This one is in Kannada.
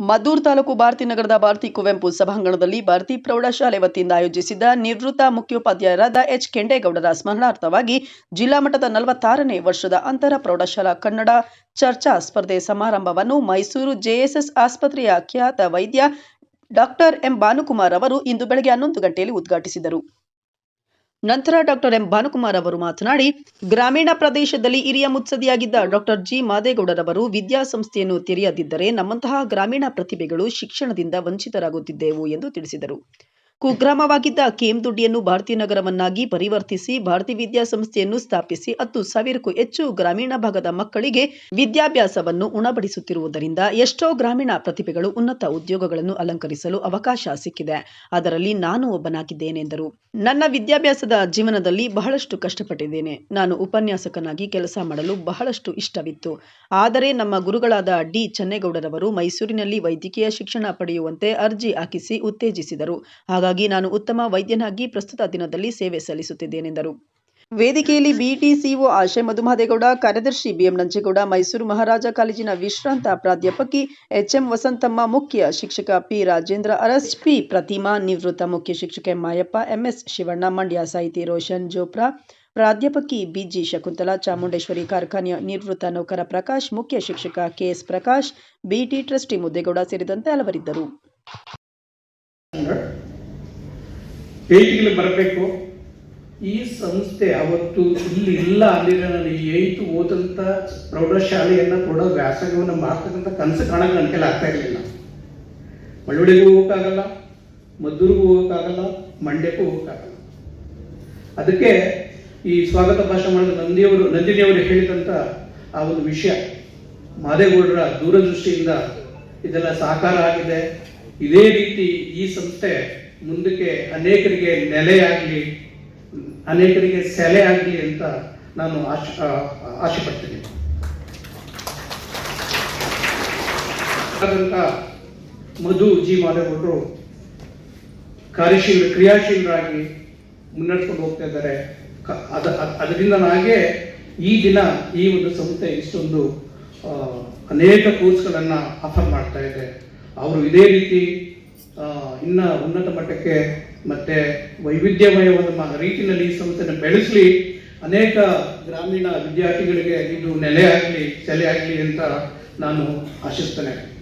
ಮದ್ದೂರು ತಾಲೂಕು ಭಾರತಿ ನಗರದ ಭಾರತಿ ಕುವೆಂಪು ಸಭಾಂಗಣದಲ್ಲಿ ಭಾರತಿ ಪ್ರೌಢಶಾಲೆ ವತಿಯಿಂದ ಆಯೋಜಿಸಿದ್ದ ನಿವೃತ್ತ ಮುಖ್ಯೋಪಾಧ್ಯಾಯರಾದ ಎಚ್ ಕೆಂಡೇಗೌಡರ ಸ್ಮರಣಾರ್ಥವಾಗಿ ಜಿಲ್ಲಾ ಮಟ್ಟದ ನಲವತ್ತಾರನೇ ವರ್ಷದ ಅಂತರ ಪ್ರೌಢಶಾಲಾ ಕನ್ನಡ ಚರ್ಚಾ ಸ್ಪರ್ಧೆ ಸಮಾರಂಭವನ್ನು ಮೈಸೂರು ಜೆಎಸ್ಎಸ್ ಆಸ್ಪತ್ರೆಯ ಖ್ಯಾತ ವೈದ್ಯ ಡಾಕ್ಟರ್ ಎಂ ಭಾನುಕುಮಾರ್ ಅವರು ಇಂದು ಬೆಳಗ್ಗೆ ಹನ್ನೊಂದು ಗಂಟೆಯಲ್ಲಿ ಉದ್ಘಾಟಿಸಿದರು. ನಂತರ ಡಾಕ್ಟರ್ ಎಂ ಭಾನುಕುಮಾರ್ ಅವರು ಮಾತನಾಡಿ, ಗ್ರಾಮೀಣ ಪ್ರದೇಶದಲ್ಲಿ ಹಿರಿಯ ಮುತ್ಸದಿಯಾಗಿದ್ದ ಡಾಕ್ಟರ್ ಜಿ ಮಾದೇಗೌಡರವರು ವಿದ್ಯಾಸಂಸ್ಥೆಯನ್ನು ತೆರೆಯದಿದ್ದರೆ ನಮ್ಮಂತಹ ಗ್ರಾಮೀಣ ಪ್ರತಿಭೆಗಳು ಶಿಕ್ಷಣದಿಂದ ವಂಚಿತರಾಗುತ್ತಿದ್ದೆವು ಎಂದು ತಿಳಿಸಿದರು. ಕುಗ್ರಾಮವಾಗಿದ್ದ ಕೇಮ್ದುಡ್ಡಿಯನ್ನು ಭಾರತೀಯ ನಗರವನ್ನಾಗಿ ಪರಿವರ್ತಿಸಿ ಭಾರತಿ ವಿದ್ಯಾಸಂಸ್ಥೆಯನ್ನು ಸ್ಥಾಪಿಸಿ ಹತ್ತು ಸಾವಿರಕ್ಕೂ ಹೆಚ್ಚು ಗ್ರಾಮೀಣ ಭಾಗದ ಮಕ್ಕಳಿಗೆ ವಿದ್ಯಾಭ್ಯಾಸವನ್ನು ಉಣಬಡಿಸುತ್ತಿರುವುದರಿಂದ ಎಷ್ಟೋ ಗ್ರಾಮೀಣ ಪ್ರತಿಭೆಗಳು ಉನ್ನತ ಉದ್ಯೋಗಗಳನ್ನು ಅಲಂಕರಿಸಲು ಅವಕಾಶ ಸಿಕ್ಕಿದೆ. ಅದರಲ್ಲಿ ನಾನು ಒಬ್ಬನಾಗಿದ್ದೇನೆ ಎಂದರು. ನನ್ನ ವಿದ್ಯಾಭ್ಯಾಸದ ಜೀವನದಲ್ಲಿ ಬಹಳಷ್ಟು ಕಷ್ಟಪಟ್ಟಿದ್ದೇನೆ. ನಾನು ಉಪನ್ಯಾಸಕನಾಗಿ ಕೆಲಸ ಮಾಡಲು ಬಹಳಷ್ಟು ಇಷ್ಟವಿತ್ತು. ಆದರೆ ನಮ್ಮ ಗುರುಗಳಾದ ಡಿ. ಚನ್ನೇಗೌಡರವರು ಮೈಸೂರಿನಲ್ಲಿ ವೈದ್ಯಕೀಯ ಶಿಕ್ಷಣ ಪಡೆಯುವಂತೆ ಅರ್ಜಿ ಹಾಕಿಸಿ ಉತ್ತೇಜಿಸಿದರು. ಹಾಗಾಗಿ ನಾನು ಉತ್ತಮ ವೈದ್ಯನಾಗಿ ಪ್ರಸ್ತುತ ದಿನದಲ್ಲಿ ಸೇವೆ ಸಲ್ಲಿಸುತ್ತಿದ್ದೇನೆಂದರು. ವೇದಿಕೆಯಲ್ಲಿ ಬಿಟಿಸಿಒ ಆಶಯ ಮಧುಮಹದೇಗೌಡ, ಕಾರ್ಯದರ್ಶಿ ಬಿಎಂ ನಂಜೇಗೌಡ, ಮೈಸೂರು ಮಹಾರಾಜ ಕಾಲೇಜಿನ ವಿಶ್ರಾಂತ ಪ್ರಾಧ್ಯಾಪಕಿ ಎಚ್ಎಂ ವಸಂತಮ್ಮ, ಮುಖ್ಯ ಶಿಕ್ಷಕ ಪಿ ರಾಜೇಂದ್ರ ಅರಸ್, ಪಿ ಪ್ರತಿಮಾ, ನಿವೃತ್ತ ಮುಖ್ಯ ಶಿಕ್ಷಕ ಎಂ ಮಾಯಪ್ಪ ಎಂಎಸ್ ಶಿವಣ್ಣ, ಮಂಡ್ಯ ಸಾಹಿತಿ ರೋಷನ್ ಜೋಪ್ರಾ, ಪ್ರಾಧ್ಯಾಪಕಿ ಬಿಜಿ ಶಕುಂತಲಾ, ಚಾಮುಂಡೇಶ್ವರಿ ಕಾರ್ಖಾನೆಯ ನಿವೃತ್ತ ನೌಕರ ಪ್ರಕಾಶ್, ಮುಖ್ಯ ಶಿಕ್ಷಕ KS Prakash BT trustee Muddegowda ಸೇರಿದಂತೆ ಹಲವರಿದ್ದರು. ಏಟಿಗೆ ಬರಬೇಕು. ಈ ಸಂಸ್ಥೆ ಅವತ್ತು ಇಲ್ಲಿ ಇಲ್ಲ ಅಂದಿದ್ರೆ ನಾನು ಏಯ್ತು ಓದಂತ ಪ್ರೌಢಶಾಲೆಯನ್ನು ಪ್ರೌಢ ವ್ಯಾಸಂಗವನ್ನು ಮಾಡ್ತಕ್ಕಂಥ ಕನಸು ಕಾಣಕ್ಕೆ ನನ್ನ ಆಗ್ತಾ ಇರಲಿಲ್ಲ. ಮಳ್ಳುಡಿಗೂ ಹೋಗೋಕ್ಕಾಗಲ್ಲ, ಮದ್ದೂರಿಗೂ ಹೋಗೋಕ್ಕಾಗಲ್ಲ, ಮಂಡ್ಯಕ್ಕೂ ಹೋಗೋಕ್ಕಾಗಲ್ಲ. ಅದಕ್ಕೆ ಈ ಸ್ವಾಗತ ಭಾಷಣ ಮಾಡಿದ ನಂದಿಯವರು, ನಂದಿನಿಯವರು ಹೇಳಿದಂತ ಆ ಒಂದು ವಿಷಯ, ಮಾದೇಗೌಡರ ದೂರದೃಷ್ಟಿಯಿಂದ ಇದೆಲ್ಲ ಸಾಕಾರ ಆಗಿದೆ. ಇದೇ ರೀತಿ ಈ ಸಂಸ್ಥೆ ಮುಂದಕ್ಕೆ ಅನೇಕರಿಗೆ ನೆಲೆಯಾಗಲಿ, ಅನೇಕರಿಗೆ ಸೆಲೆ ಆಗಲಿ ಅಂತ ನಾನು ಆಶ ಆಶೆ ಪಡ್ತೀನಿ ಮಧು ಜಿ ಮಾದೇವರು ಕಾರ್ಯಶೀಲ, ಕ್ರಿಯಾಶೀಲರಾಗಿ ಮುನ್ನಡೆಸ್ಕೊಂಡು ಹೋಗ್ತಾ ಇದ್ದಾರೆ. ಅದ ಅದರಿಂದ ನನಗೆ ಈ ದಿನ ಈ ಒಂದು ಸಂಸ್ಥೆ ಇಷ್ಟೊಂದು ಅನೇಕ ಕೋರ್ಸ್ಗಳನ್ನು ಆಫರ್ ಮಾಡ್ತಾ ಇದೆ. ಅವರು ಇದೇ ರೀತಿ ಇನ್ನ ಉನ್ನತ ಮಟ್ಟಕ್ಕೆ ಮತ್ತೆ ವೈವಿಧ್ಯಮಯವಾದ ರೀತಿಯಲ್ಲಿ ಈ ಸಂಸ್ಥೆನ ಬೆಳೆಸಲಿ, ಅನೇಕ ಗ್ರಾಮೀಣ ವಿದ್ಯಾರ್ಥಿಗಳಿಗೆ ಇದು ನೆಲೆ ಆಗಲಿ, ಸೆಲೆ ಆಗಲಿ ಅಂತ ನಾನು ಆಶಿಸ್ತೇನೆ.